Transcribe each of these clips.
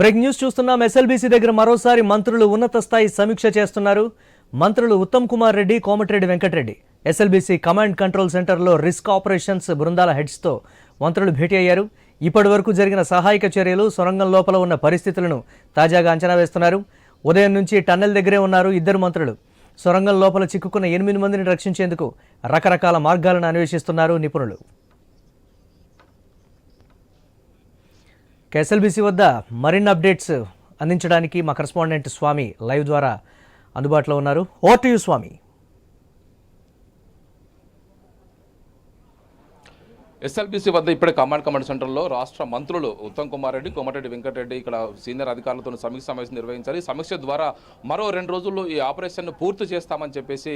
Break news చూస్తున్నాం. SLBC దగ్గర మరోసారి మంత్రులు ఉన్నత స్థాయి సమీక్ష చేస్తున్నారు. మంత్రులు Uttam Kumar Reddy Komatireddy Venkatareddy. SLBC command control సెంటర్లో రిస్క్ ఆపరేషన్స్ బృందాల హెడ్స్తో మంత్రులు భేటీ అయ్యారు. ఇప్పటి వరకు జరిగిన సహాయక చర్యలు సొరంగం లోపల ఉన్న పరిస్థితులను తాజాగా అంచనా వేస్తున్నారు. ఉదయం నుంచి టన్నెల్ దగ్గరే ఉన్నారు ఇద్దరు మంత్రులు. సొరంగం లోపల చిక్కుకున్న ఎనిమిది మందిని రక్షించేందుకు రకరకాల మార్గాలను అన్వేషిస్తున్నారు నిపుణులు. కేఎస్ఎల్బీసీ వద్ద మరిన్ని అప్డేట్స్ అందించడానికి మా కరెస్పాండెంట్ స్వామి లైవ్ ద్వారా అందుబాటులో ఉన్నారు. Over to you Swamy. SLBC వద్ద ఇప్పుడే కమాండ్ కమాండ్ సెంటర్లో రాష్ట్ర మంత్రులు ఉత్తమ్ కుమార్ రెడ్డి కోమటిరెడ్డి వెంకటరెడ్డి ఇక్కడ సీనియర్ అధికారులతో సమీక్ష సమావేశం నిర్వహించారు. సమీక్ష ద్వారా మరో రెండు రోజుల్లో ఈ ఆపరేషన్ పూర్తి చేస్తామని చెప్పేసి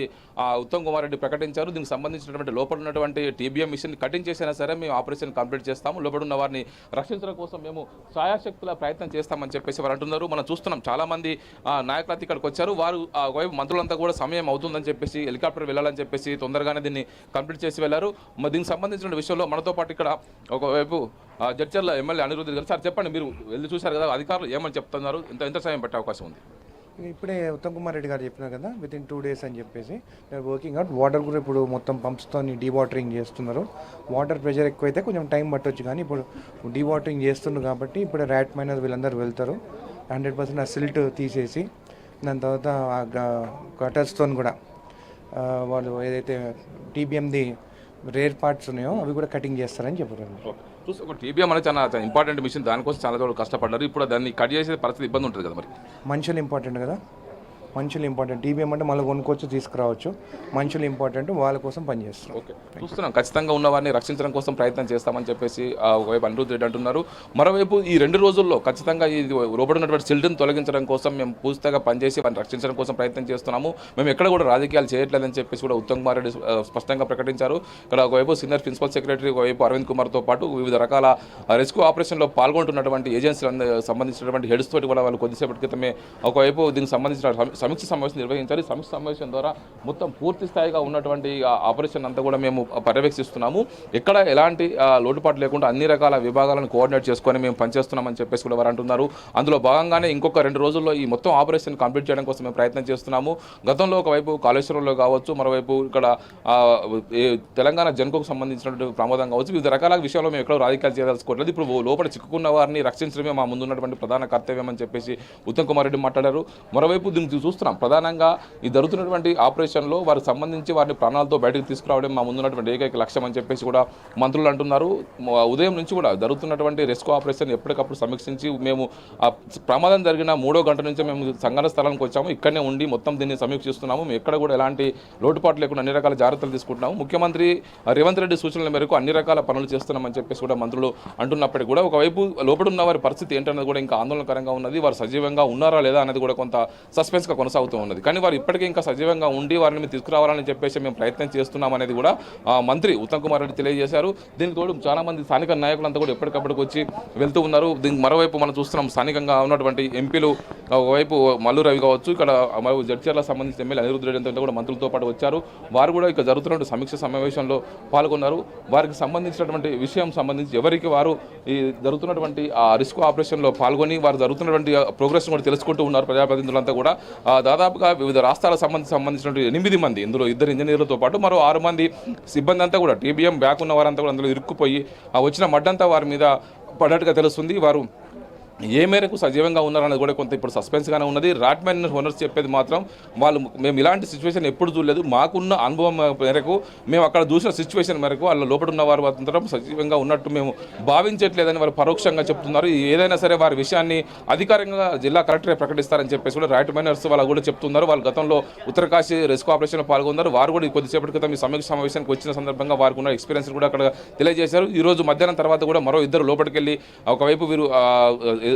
ఉత్తమ్ కుమార్ రెడ్డి ప్రకటించారు. దీనికి సంబంధించినటువంటి లోపల ఉన్నటువంటి టీబీఎం మిషన్ కటింగ్ చేసినా సరే మేము ఆపరేషన్ కంప్లీట్ చేస్తాము. లోపల ఉన్న వారిని రక్షించడం కోసం మేము సాయాశక్తుల ప్రయత్నం చేస్తామని చెప్పేసి వారు అంటున్నారు. మనం చూస్తున్నాం చాలామంది ఆ, నాయకులు ఇక్కడికి వచ్చారు. వారు ఆ, మంత్రులంతా కూడా సమయం అవుతుందని చెప్పేసి హెలికాప్టర్ వెళ్ళాలని చెప్పేసి తొందరగానే దీన్ని కంప్లీట్ చేసి వెళ్ళారు. దీనికి సంబంధించిన విషయంలో మనతో పాటు ఇక్కడ ఒకవైపు ఆ, జడ్చర్ల ఎమ్మెల్యే అనిరుద్ధ్ గారు. సార్ చెప్పండి మీరు వెళ్ళి చూశారు కదా అధికారులు ఏమని చెప్తున్నారు? ఇంత ఎంత సమయం పట్టే అవకాశం ఉంది? ఇప్పుడే ఉత్తమ్ కుమార్ రెడ్డి గారు చెప్పినారు కదా విత్ ఇన్ టూ డేస్ అని చెప్పేసి. వర్కింగ్ అవుట్ వాటర్ కూడా ఇప్పుడు మొత్తం పంప్స్తో డీవాటరింగ్ చేస్తున్నారు. వాటర్ ప్రెషర్ ఎక్కువైతే కొంచెం టైం పట్టొచ్చు కానీ ఇప్పుడు డీవాటరింగ్ చేస్తున్నారు కాబట్టి ఇప్పుడు ర్యాట్ మైనర్ వీళ్ళందరూ వెళ్తారు. హండ్రెడ్ పర్సెంట్ ఆ సిల్ట్ తీసేసి దాని తర్వాత ఆ గటర్స్తో కూడా వాళ్ళు ఏదైతే టీబీఎంది రేర్ పార్ట్స్ ఉన్నాయో అవి కూడా కటింగ్ చేస్తారని చెప్పారు చూసి ఒక టీబీఎం అనేది చాలా ఇంపార్టెంట్ మిషన్ దానికోసం చాలా కష్టపడ్డారు. ఇప్పుడు దాన్ని కట్ చేసే పరిస్థితి ఇబ్బంది ఉంటుంది కదా మరి? మనుషులు ఇంపార్టెంట్ కదా? మనుషులు ఇంపార్టెంట్ టీబీఎం అంటే మళ్ళీ కొనుక్కోవచ్చు తీసుకురావచ్చు. మనుషులు ఇంపార్టెంట్ వాళ్ళ కోసం పనిచేస్తారు ఓకే చూస్తున్నాం. ఖచ్చితంగా ఉన్న వారిని రక్షించడం కోసం ప్రయత్నం చేస్తామని చెప్పేసి ఒకవైపు అనిరుద్ధ్ రెడ్డి అంటున్నారు. మరోవైపు ఈ రెండు రోజుల్లో ఖచ్చితంగా ఈ లోబడి ఉన్నటువంటి సిల్డ్ని తొలగించడం కోసం మేము పూర్తిగా పనిచేసి వారిని రక్షించడం కోసం ప్రయత్నం చేస్తున్నాము. మేము ఎక్కడ కూడా రాజకీయాలు చేయట్లేదని చెప్పేసి కూడా ఉత్తమ్ కుమార్ రెడ్డి స్పష్టంగా ప్రకటించారు. ఇక్కడ ఒకవైపు సీనియర్ ప్రిన్సిపల్ సెక్రటరీ ఒకవైపు అరవింద్ కుమార్తో పాటు వివిధ రకాల రెస్క్యూ ఆపరేషన్లో పాల్గొంటున్నటువంటి ఏజెన్సీలు సంబంధించినటువంటి హెడ్స్ తోటి కూడా వాళ్ళు కొద్దిసేపటి క్రితమే ఒకవైపు దీనికి సంబంధించిన సమీక్ష సమావేశం నిర్వహించాలి. సమీక్ష సమావేశం ద్వారా మొత్తం పూర్తి స్థాయిగా ఉన్నటువంటి ఆపరేషన్ అంతా కూడా మేము పర్యవేక్షిస్తున్నాము. ఎక్కడ ఎలాంటి లోటుపాటు లేకుండా అన్ని రకాల విభాగాలను కోఆర్డినేట్ చేసుకొని మేము పనిచేస్తున్నామని చెప్పేసి కూడా వారు అంటున్నారు. అందులో భాగంగానే ఇంకొక రెండు రోజుల్లో ఈ మొత్తం ఆపరేషన్ కంప్లీట్ చేయడం కోసం మేము ప్రయత్నం చేస్తున్నాము. గతంలో ఒకవైపు కాళేశ్వరంలో కావచ్చు మరోవైపు ఇక్కడ తెలంగాణ జన్కోకు సంబంధించినటువంటి ప్రమాదం కావచ్చు వివిధ రకాల విషయాల్లో మేము ఎక్కడో రాజకీయాలు చేయదలుచుకోవట్లేదు. ఇప్పుడు లోపల చిక్కుకున్న వారిని రక్షించడమే మా ముందున్నటువంటి ప్రధాన కర్తవ్యం అని చెప్పేసి ఉత్తమ్ కుమార్ రెడ్డి మాట్లాడారు. మరోవైపు దీనికి చూస్తున్నాం. ప్రధానంగా ఈ జరుగుతున్నటువంటి ఆపరేషన్లో వారికి సంబంధించి వారిని ప్రాణాలతో బయటకు తీసుకురావడం మా ముందున్నటువంటి ఏకైక లక్ష్యం అని చెప్పేసి కూడా మంత్రులు అంటున్నారు. ఉదయం నుంచి కూడా జరుగుతున్నటువంటి రెస్క్యూ ఆపరేషన్ ఎప్పటికప్పుడు సమీక్షించి మేము ఆ ప్రమాదం జరిగిన మూడో గంట నుంచి మేము సంఘటన స్థలానికి వచ్చాము. ఇక్కడనే ఉండి మొత్తం దీన్ని సమీక్షిస్తున్నాము. మేము ఎక్కడ కూడా ఎలాంటి లోటుపాటు లేకుండా అన్ని రకాల జాగ్రత్తలు తీసుకుంటున్నాము. ముఖ్యమంత్రి రేవంత్ రెడ్డి సూచనల మేరకు అన్ని రకాల పనులు చేస్తున్నామని చెప్పేసి కూడా మంత్రులు అంటున్నప్పటికీ కూడా ఒకవైపు లోపడున్న వారి పరిస్థితి ఏంటన్నది కూడా ఇంకా ఆందోళనకరంగా ఉన్నది. వారు సజీవంగా ఉన్నారా లేదా అనేది కూడా కొంత సస్పెన్స్గా కొనసాగుతూ ఉన్నది కానీ వారు ఇప్పటికీ ఇంకా సజీవంగా ఉండి వారిని మేము తీసుకురావాలని చెప్పేసి మేము ప్రయత్నం చేస్తున్నాం అనేది కూడా మంత్రి ఉత్తమ్ కుమార్ రెడ్డి తెలియజేశారు. దీనికి తోడు చాలామంది స్థానిక నాయకులంతా కూడా ఎప్పటికప్పటికి వచ్చి వెళ్తూ ఉన్నారు. దీనికి మరోవైపు మనం చూస్తున్నాం స్థానికంగా ఉన్నటువంటి ఎంపీలు ఒకవైపు మల్లు రవి కావచ్చు ఇక్కడ మరో జడ్చర్లకు సంబంధించిన ఎమ్మెల్యే అనిరుద్ధ్ రెడ్డి అంతా కూడా మంత్రులతో పాటు వచ్చారు. వారు కూడా ఇక్కడ జరుగుతున్నటువంటి సమీక్ష సమావేశంలో పాల్గొన్నారు. వారికి సంబంధించినటువంటి విషయం సంబంధించి ఎవరికి వారు ఈ జరుగుతున్నటువంటి ఆ రిస్క్ ఆపరేషన్లో పాల్గొని వారు జరుగుతున్నటువంటి ప్రోగ్రెస్ కూడా తెలుసుకుంటూ ఉన్నారు ప్రజాప్రతినిధులంతా కూడా. దాదాపుగా వివిధ రాష్ట్రాల సంబంధించి సంబంధించినటువంటి ఎనిమిది మంది ఇందులో ఇద్దరు ఇంజనీర్లతో పాటు మరో ఆరు మంది సిబ్బంది అంతా కూడా టీబీఎం బ్యాక్ ఉన్న వారంతా కూడా అందులో ఇరుక్కుపోయి వచ్చిన మడ్డంతా వారి మీద పడ్డట్టుగా తెలుస్తుంది. వారు ఏ మేరకు సజీవంగా ఉన్నారన్నది కూడా కొంత ఇప్పుడు సస్పెన్స్గానే ఉన్నది. రాట్మెన్ ఓనర్స్ చెప్పేది మాత్రం వాళ్ళు మేము ఇలాంటి సిచ్యువేషన్ ఎప్పుడు చూడలేదు. మాకున్న అనుభవం మేరకు మేము అక్కడ చూసిన సిచ్యువేషన్ మేరకు వాళ్ళ లోపల ఉన్న వారు మాత్రం సజీవంగా ఉన్నట్టు మేము భావించట్లేదని వారు పరోక్షంగా చెప్తున్నారు. ఏదైనా సరే వారి విషయాన్ని అధికారికంగా జిల్లా కలెక్టరే ప్రకటిస్తారని చెప్పేసి కూడా రైట్ మైనర్స్ వాళ్ళు కూడా చెప్తున్నారు. వాళ్ళు గతంలో ఉత్తరకాశీ రెస్క్యూ ఆపరేషన్లో పాల్గొన్నారు. వారు కూడా కొద్దిసేపటి క్రితం ఈ సమీక్ష సమావేశానికి వచ్చిన సందర్భంగా వారికి ఉన్న ఎక్స్పీరియన్స్ కూడా అక్కడ తెలియజేశారు. ఈరోజు మధ్యాహ్నం తర్వాత కూడా మరో ఇద్దరు లోపలికి వెళ్ళి ఒకవైపు వీరు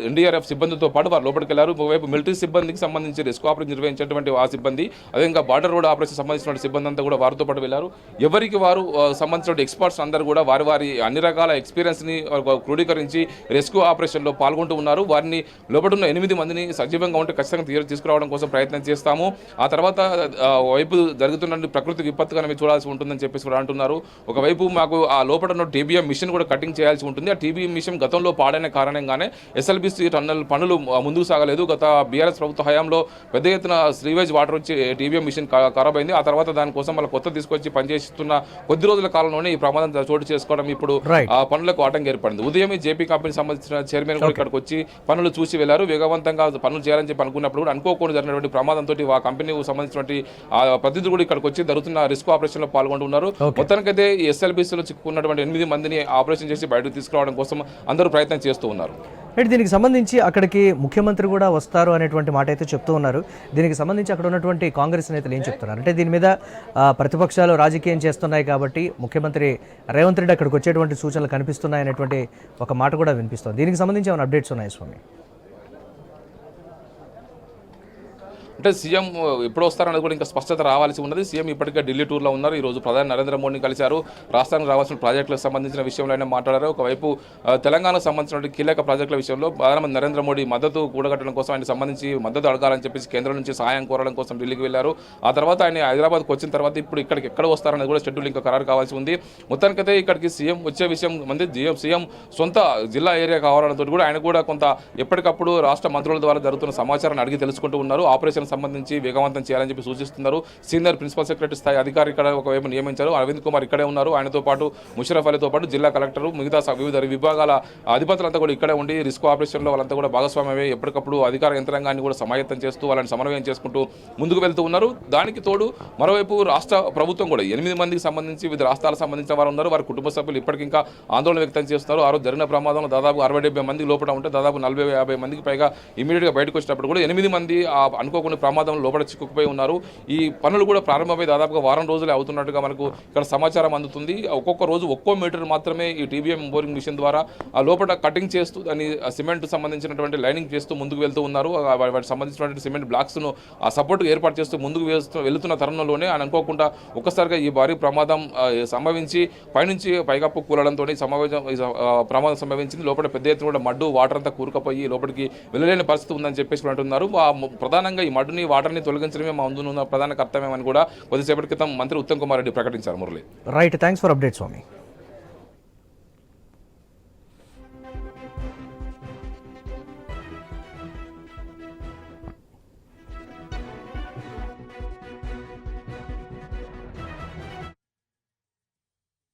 ఎన్డీఆర్ఎఫ్ సిబ్బందితో పాటు వారు లోపలికి వెళ్ళారు ఒకవైపు మిలిటరీ సిబ్బందికి సంబంధించి రెస్క్యూ ఆపరేషన్ నిర్వహించినటువంటి ఆ సిబ్బంది అదేవిధంగా బార్డర్ రోడ్ ఆపరేషన్ సంబంధించిన సిబ్బంది అంతా కూడా వారితో పాటు వెళ్ళారు. ఎవరికి వారు సంబంధించిన ఎక్స్పర్ట్స్ అందరూ కూడా వారి వారి అన్ని రకాల ఎక్స్పీరియన్స్ని క్రోడీకరించి రెస్క్యూ ఆపరేషన్లో పాల్గొంటూ ఉన్నారు. వారిని లోపల ఎనిమిది మందిని సజీవంగా ఉంటే ఖచ్చితంగా తీర తీసుకురావడం కోసం ప్రయత్నం చేస్తాము. ఆ తర్వాత ఆ, వైపు జరుగుతున్న ప్రకృతి విపత్తుగా మేము చూడాల్సి ఉంటుందని చెప్పేసి కూడా అంటున్నారు. ఒకవైపు మాకు ఆ లోపల ఉన్న టీబీఎం మిషన్ కూడా కటింగ్ చేయాల్సి ఉంటుంది. ఆ టీబీఎం మిషన్ గతంలో పాడైన కారణంగానే ఎస్ఎల్ ఎస్ఎల్బిసి టన్నల్ పనులు ముందుకు సాగలేదు. గత బీఆర్ఎస్ ప్రభుత్వ హయాంలో పెద్ద ఎత్తున శ్రీవేజ్ వాటర్ వచ్చి టీవీఎం మిషన్ ఖరాబ్ అయింది ఆ తర్వాత దానికోసం మళ్ళీ కొత్త తీసుకొచ్చి పనిచేస్తున్న కొద్ది రోజుల కాలంలోనే ఈ ప్రమాదం చోటు చేసుకోవడం ఇప్పుడు. ఆ పనులకు ఆటంకం ఏర్పడింది. ఉదయం జేపీ కంపెనీ సంబంధించిన చైర్మన్ కూడా ఇక్కడికి వచ్చి పనులు చూసి వెళ్ళారు. వేగవంతంగా పనులు చేయాలని చెప్పి అనుకున్నప్పుడు కూడా అనుకోకుండా జరిగినటువంటి ప్రమాదంతో ఆ కంపెనీకి సంబంధించినటువంటి ఆ ప్రతినిధులు కూడా ఇక్కడికి వచ్చి జరుగుతున్న రిస్క్ ఆపరేషన్లో పాల్గొంటున్నారు మొత్తానికైతే ఈ ఎస్ఎల్బీసీలో చిక్కుకున్నటువంటి ఎనిమిది మందిని ఆపరేషన్ చేసి బయటకు తీసుకురావడం కోసం అందరూ ప్రయత్నం చేస్తూ ఉన్నారు. అంటే దీనికి సంబంధించి అక్కడికి ముఖ్యమంత్రి కూడా వస్తారు అనేటువంటి మాట అయితే చెప్తూ ఉన్నారు. దీనికి సంబంధించి అక్కడ ఉన్నటువంటి కాంగ్రెస్ నేతలు ఏం చెప్తున్నారు? అంటే దీని మీద ప్రతిపక్షాలు రాజకీయం చేస్తున్నాయి కాబట్టి ముఖ్యమంత్రి రేవంత్ రెడ్డి అక్కడికి వచ్చేటువంటి సూచనలు కనిపిస్తున్నాయి అనేటువంటి ఒక మాట కూడా వినిపిస్తుంది. దీనికి సంబంధించి ఏమైనా అప్డేట్స్ ఉన్నాయి స్వామి? అంటే సీఎం ఎప్పుడు వస్తారనేది కూడా ఇంకా స్పష్టత రావాల్సి ఉన్నది. సీఎం ఇప్పటికే ఢిల్లీ టూర్లో ఉన్నారు. ఈ రోజు ప్రధాని నరేంద్ర మోడీని కలిశారు. రాష్ట్రానికి రావాల్సిన ప్రాజెక్టులకు సంబంధించిన విషయంలో ఆయన మాట్లాడారు. ఒకవైపు తెలంగాణకు సంబంధించిన కీలక ప్రాజెక్టుల విషయంలో ప్రధానమంత్రి నరేంద్ర మోడీ మద్దతు కూడగట్టడం కోసం ఆయన సంబంధించి మద్దతు అడగాలని చెప్పేసి కేంద్రం నుంచి సహాయం కోరడం కోసం ఢిల్లీకి వెళ్ళారు ఆ తర్వాత ఆయన హైదరాబాద్కి వచ్చిన తర్వాత ఇప్పుడు ఇక్కడికి ఎక్కడ వస్తారనేది కూడా షెడ్యూల్ ఇంకా ఖరారు కావాల్సి ఉంది. మొత్తానికైతే ఇక్కడికి సీఎం వచ్చే విషయం మంది సీఎం సీఎం సొంత జిల్లా ఏరియా కావాలతో కూడా ఆయన కూడా కొంత ఎప్పటికప్పుడు రాష్ట్ర మంత్రుల ద్వారా జరుగుతున్న సమాచారాన్ని అడిగి తెలుసుకుంటూ ఉన్నారు. ఆపరేషన్ సంబంధించి వేగవంతం చేయాలని చెప్పి సూచిస్తున్నారు. సీనియర్ ప్రిన్సిపల్ సెక్రటరీ స్థాయి అధికారి ఇక్కడ ఒకవైపు నియమించారు. అరవింద్ కుమార్ ఇక్కడే ఉన్నారు. ఆయనతో పాటు ముషరఫ్ అలీతో పాటు జిల్లా కలెక్టర్ మిగతా వివిధ విభాగాల అధిపతులంతా కూడా ఇక్కడే ఉండి రిస్క్ ఆపరేషన్లో వాళ్ళంతా కూడా భాగస్వామ్యమే ఎప్పటికప్పుడు అధికార యంత్రాంగాన్ని కూడా సమాయత్తం చేస్తూ వాళ్ళని సమన్వయం చేసుకుంటూ ముందుకు వెళ్తూ ఉన్నారు. దానికి తోడు మరోవైపు రాష్ట్ర ప్రభుత్వం కూడా ఎనిమిది మందికి సంబంధించి వివిధ రాష్ట్రాలకు సంబంధించిన వారు ఉన్నారు. వారి కుటుంబ సభ్యులు ఇప్పటికి ఇంకా ఆందోళన వ్యక్తం చేస్తున్నారు. ఆ రోజు జరిగిన ప్రమాదంలో దాదాపు అరవై డెబ్బై మంది లోపల ఉంటే దాదాపు నలభై యాభై మందికి పైగా ఇమీడియట్గా బయటకు వచ్చినప్పుడు కూడా ఎనిమిది మంది అనుకోకుండా ప్రమాదంలో లోపల చిక్కుకుపోయి ఉన్నారు. ఈ పనులు కూడా ప్రారంభమై దాదాపుగా వారం రోజులే అవుతున్నట్టుగా మనకు ఇక్కడ సమాచారం అందుతుంది. ఒక్కొక్క రోజు ఒక్కో మీటర్ మాత్రమే ఈ టీబీఎం బోరింగ్ మిషన్ ద్వారా ఆ లోపల కటింగ్ చేస్తూ దాని సిమెంట్ సంబంధించినటువంటి లైనింగ్ చేస్తూ ముందుకు వెళ్తూ ఉన్నారు. వాటికి సంబంధించినటువంటి సిమెంట్ బ్లాక్స్ను ఆ సపోర్ట్ ఏర్పాటు చేస్తూ ముందుకు వెళ్తున్న తరుణంలోనే ఆయన అనుకోకుండా ఒక్కసారిగా ఈ భారీ ప్రమాదం సంభవించి పైనుంచి పైకప్పు కూలడంతో సమావేశం ఈ ప్రమాదం సంభవించింది. లోపల పెద్ద ఎత్తున కూడా మడ్డు వాటర్ అంతా కూరుకుపోయి లోపలికి వెళ్ళలేని పరిస్థితి ఉందని చెప్పేసి కూడా అంటున్నారు. ఆ ప్రధానంగా ఈ మడ్డుని వాటర్ని తొలగించడమే మా ముందున్న ప్రధాన కర్తవ్యం అని కూడా కొద్దిసేపటి క్రితం మంత్రి ఉత్తమ్ కుమార్ రెడ్డి ప్రకటించారు Murali. Right thanks for update Swamy